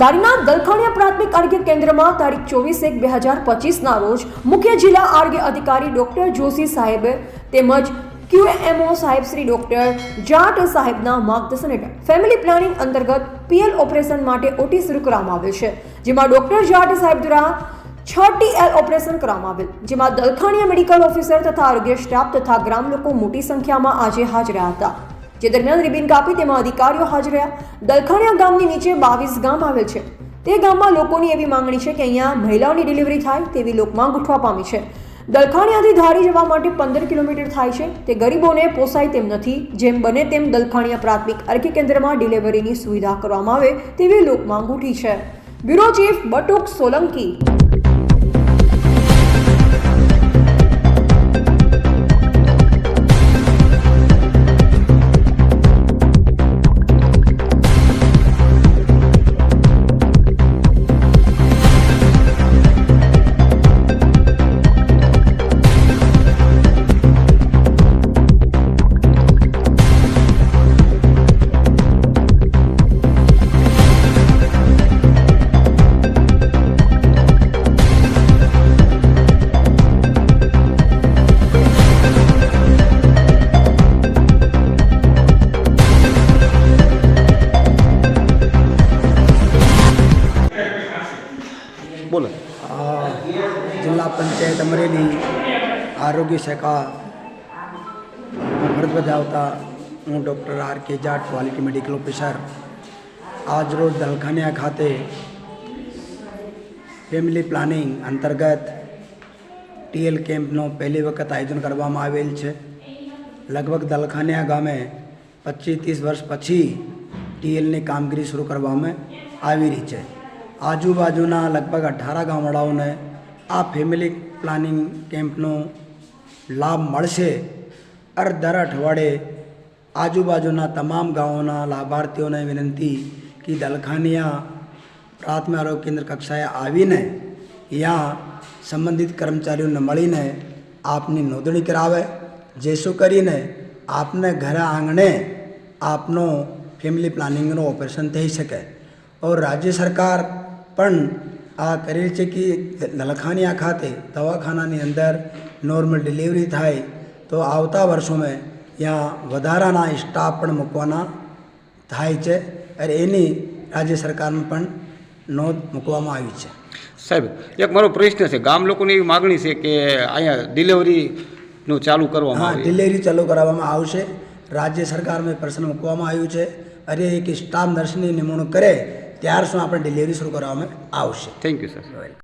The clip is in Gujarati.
દારીના દલખાણીયા પ્રાથમિક આરોગ્ય કેન્દ્રમાં તારીખ ચોવીસ એક બે હજાર પચીસના રોજ મુખ્ય જિલ્લા આરોગ્ય અધિકારી ડોક્ટર જોશી સાહેબ તેમજ ક્યુએમઓ સાહેબ શ્રી ડોક્ટર જાટ સાહેબના માર્ગદર્શન હેઠળ ફેમિલી પ્લાનિંગ અંતર્ગત પીએલ ઓપરેશન માટે ઓટી શરૂ કરવામાં આવેલ છે, જેમાં ડોક્ટર જાટ સાહેબ દ્વારા છ ટીએલ ઓપરેશન કરવામાં આવેલ, જેમાં દલખાણીયા મેડિકલ ઓફિસર તથા આરોગ્ય સ્ટાફ તથા ગ્રામ લોકો મોટી સંખ્યામાં આજે હાજર હતા. જે દરમિયાન રિબિન કાપી તેમાં અધિકારીઓ હાજર રહ્યા. દલખાણીયા ગામની નીચે બાવીસ ગામ આવેલ છે. તે ગામમાં લોકોની એવી માંગણી છે કે અહીંયા મહિલાઓની ડિલિવરી થાય તેવી લોકમાં ઉઠવા પામી છે. દલખાણિયાથી ધારી જવા માટે પંદર કિલોમીટર થાય છે. તે ગરીબોને પોસાય તેમ નથી. જેમ બને તેમ દલખાણીયા પ્રાથમિક આરોગ્ય કેન્દ્રમાં ડિલિવરીની સુવિધા કરવામાં આવે તેવી લોકમાં ઉઠી છે. બ્યુરો ચીફ બટુક સોલંકી બોલો. જિલ્લા પંચાયત અમરેલી આરોગ્ય શાખા ફરજ બજાવતા હું doctor R K Jat, quality medical officer. આજરોજ દલખાનિયા ખાતે ફેમિલી પ્લાનિંગ અંતર્ગત ટીએલ કેમ્પનો પહેલી વખત આયોજન કરવામાં આવેલ છે. લગભગ દલખાનિયા ગામે પચીસ ત્રીસ વર્ષ પછી ટીએલની કામગીરી શરૂ કરવામાં આવી રહી છે. આજુબાજુના લગભગ અઢાર ગામડાઓને આ ફેમિલી પ્લાનિંગ કેમ્પનો લાભ મળશે. અર દર અઠવાડિયે આજુબાજુના તમામ ગામોના લાભાર્થીઓને વિનંતી કે દલખાનિયા પ્રાથમિક આરોગ્ય કેન્દ્ર કક્ષાએ આવીને યા સંબંધિત કર્મચારીઓને મળીને આપની નોંધણી કરાવે. જેસો કરીને આપને ઘરે આંગણે આપનો ફેમિલી પ્લાનિંગનું ઓપરેશન થઈ શકે. ઓર રાજ્ય સરકાર પણ આ કરેલ છે કે દલખાનિયા ખાતે દવાખાનાની અંદર નોર્મલ ડિલિવરી થાય તો આવતા વર્ષોમાં ત્યાં વધારાના સ્ટાફ પણ મૂકવાના થાય છે અને એની રાજ્ય સરકારમાં પણ નોંધ મૂકવામાં આવી છે. સાહેબ એક મારો પ્રશ્ન છે. ગામ લોકોની એવી માગણી છે કે અહીંયા ડિલિવરીનું ચાલુ કરવામાં હા ડિલિવરી ચાલુ કરાવવામાં આવશે. રાજ્ય સરકારમાં પ્રશ્ન મૂકવામાં આવ્યું છે. અરે એક સ્ટાફ નર્સની નિમણૂક કરે ત્યાર સુધી આપણે ડિલિવરી શરૂ કરવામાં આવશે. Thank you sir